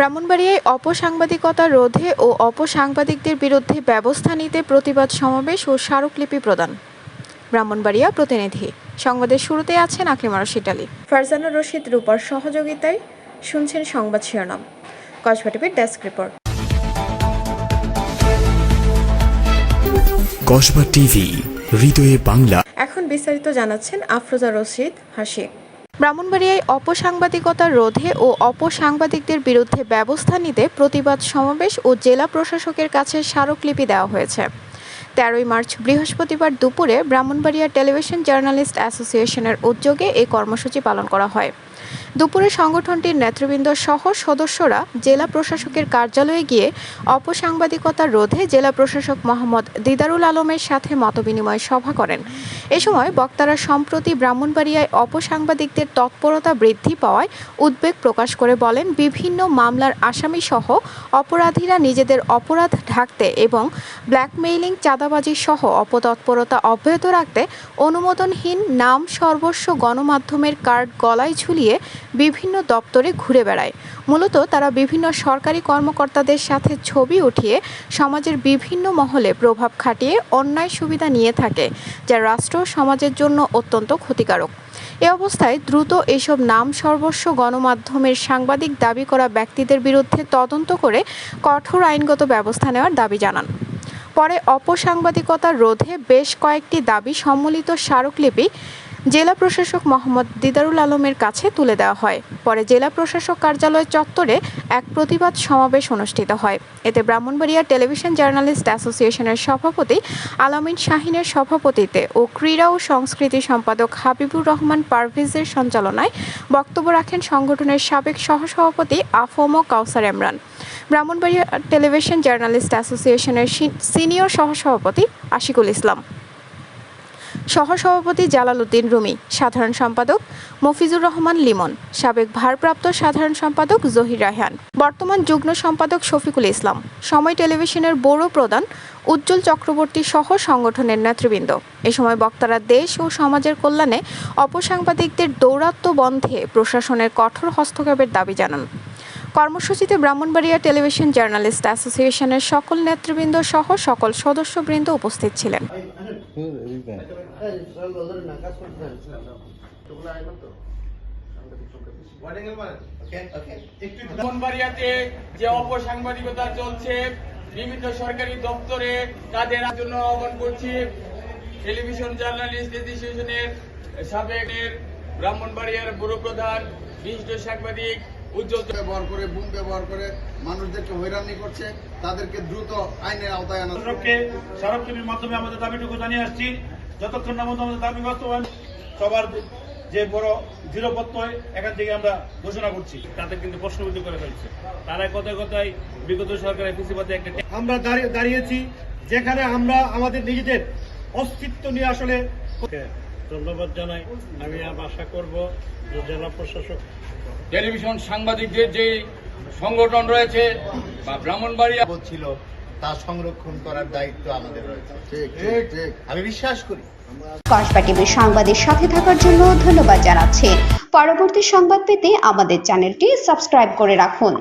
ব্রাহ্মণবাড়িয়ায় অপসাংবাদিকতা রোধে ও অপসাংবাদিকদের বিরুদ্ধে ব্যবস্থা নিতে প্রতিবাদ সমাবেশ ও স্মারকলিপি প্রদান। ব্রাহ্মণবাড়িয়া প্রতিনিধি। সংবাদের শুরুতে আছেন আকলিমা রশিদ আলী ফারজানা রশিদ রূপার সহযোগিতায় শুনছেন সংবাদ শিরোনাম। কসবা টিভির ডেস্ক রিপোর্ট। কসবা টিভি হৃদয়ে বাংলা। এখন বিস্তারিত জানাচ্ছেন আফরোজা রশিদ হাসি ব্রাহ্মণবাড়িয়ায় অপসাংবাদিকতা রোধে ও অপসাংবাদিকদের বিরুদ্ধে ব্যবস্থা নিতে প্রতিবাদ সমাবেশ ও জেলা প্রশাসকের কাছে স্মারকলিপি দেওয়া হয়েছে। তেরোই মার্চ বৃহস্পতিবার দুপুরে ব্রাহ্মণবাড়িয়া টেলিভিশন জার্নালিস্ট অ্যাসোসিয়েশনের উদ্যোগে এই কর্মসূচি পালন করা হয়। দুপুরে সংগঠনটির নেতৃবৃন্দ সহ সদস্যরা জেলা প্রশাসকের কার্যালয়ে গিয়ে অপসাংবাদিকতা রোধে জেলা প্রশাসক মোহাম্মদ দিদারুল আলমের সাথে মতবিনিময় সভা করেন। এ সময় বক্তারা সম্প্রতি ব্রাহ্মণবাড়িয়ায় অপসাংবাদিকদের তৎপরতা বৃদ্ধি পাওয়ায় উদ্বেগ প্রকাশ করে বলেন, বিভিন্ন মামলার আসামি সহ অপরাধীরা নিজেদের অপরাধ ঢাকতে এবং ব্ল্যাকমেইলিং চাঁদাবাজি সহ অপতৎপরতা অব্যাহত রাখতে অনুমোদনহীন নাম সর্বস্ব গণমাধ্যমের কার্ড গলায় ঝুলিয়ে বিভিন্ন দপ্তরে ঘুরে বেড়ায়। মূলত তারা বিভিন্ন সরকারি কর্মকর্তাদের সাথে ছবি উঠিয়ে সমাজের বিভিন্ন মহলে প্রভাব খাটিয়ে অন্যায় সুবিধা নিয়ে থাকে, যা রাষ্ট্র সমাজের জন্য অত্যন্ত ক্ষতিকারক। এ অবস্থায় দ্রুত এসব নাম সর্বস্ব গণমাধ্যমের সাংবাদিক দাবি করা ব্যক্তিদের বিরুদ্ধে তদন্ত করে কঠোর আইনগত ব্যবস্থা নেওয়ার দাবি জানান। পরে অপসাংবাদিকতা রোধে বেশ কয়েকটি দাবি সম্মিলিত স্মারকলিপি জেলা প্রশাসক মোহাম্মদ দিদারুল আলমের কাছে তুলে দেওয়া হয়। পরে জেলা প্রশাসক কার্যালয় চত্বরে এক প্রতিবাদ সমাবেশ অনুষ্ঠিত হয়। এতে ব্রাহ্মণবাড়িয়া টেলিভিশন জার্নালিস্ট অ্যাসোসিয়েশনের সভাপতি আলামিন শাহিনের সভাপতিত্বে ও ক্রীড়া ও সংস্কৃতি সম্পাদক হাবিবুর রহমান পারভেজের সঞ্চালনায় বক্তব্য রাখেন সংগঠনের সাবেক সহসভাপতি AFM Kawsar Emran Brahmanbaria television journalist অ্যাসোসিয়েশনের সিনিয়র সহসভাপতি আশিকুল ইসলাম। সহসভাপতি জালালউদ্দিন রুমি, সাধারণ সম্পাদক মফিজুর রহমান লিমন, সাবেক ভারপ্রাপ্ত সাধারণ সম্পাদক জহির রায়হান, বর্তমান যুগ্ম সম্পাদক শফিকুল ইসলাম, সময় টেলিভিশনের বড় প্রধান উজ্জ্বল চক্রবর্তী সহ সংগঠনের নেতৃবৃন্দ। এ সময় বক্তারা দেশ ও সমাজের কল্যাণে অপসাংবাদিকদের দৌরাত্ম্য বন্ধে প্রশাসনের কঠোর হস্তক্ষেপের দাবি জানান। কর্মসূচিতে ব্রাহ্মণবাড়িয়া টেলিভিশন জার্নালিস্ট অ্যাসোসিয়েশনের সকল নেতৃবৃন্দ সহ সকল সদস্যবৃন্দ উপস্থিত ছিলেন। যে অপসাংবাদিকতা চলছে, বিভিন্ন সরকারি দপ্তরে তাদের জন্য আহ্বান করছি। টেলিভিশন জার্নালিস্ট অ্যাসোসিয়েশনের সাবেকের ব্রাহ্মণবাড়িয়ার ব্যুরো প্রধান, বিশিষ্ট সাংবাদিক উজ্জ্বল ব্যবহার করে বুম ব্যবহার করে মানুষদেরকে হয়রানি করছে তাদেরকে দ্রুত আইনের আওতায় আনা সরকারকে স্মারকলিপির মাধ্যমে আমাদের দাবিটুকু জানিয়ে আসছি। যতক্ষণ না পর্যন্ত আমাদের দাবি বাস্তবায়ন সবার যে বড় দৃঢ়পত্তয় এখান থেকে আমরা ঘোষণা করছি। তাদের কিন্তু প্রশ্নবিদ্ধ করে ফেলছে। তারা কথায় কথায় বিগত সরকারের কৃষিপাতে একটা আমরা দাঁড়িয়ে- দাঁড়িয়েছি যেখানে আমরা আমাদের নিজেদের অস্তিত্ব নিয়ে আসলে ধন্যবাদ জানাই। আমি আশা করব যে জেলা প্রশাসক টেলিভিশন সাংবাদিকদের যে সংগঠন রয়েছে বা ব্রাহ্মণবাড়িয়া ছিল তা সংরক্ষণ করার দায়িত্ব আমাদের রয়েছে। ঠিক ঠিক ঠিক। আমি বিশ্বাস করি। কসবা টিভির সংবাদের সাথে থাকার জন্য ধন্যবাদ জানাচ্ছি। পরবর্তী সংবাদ পেতে আমাদের চ্যানেলটি সাবস্ক্রাইব করে রাখুন।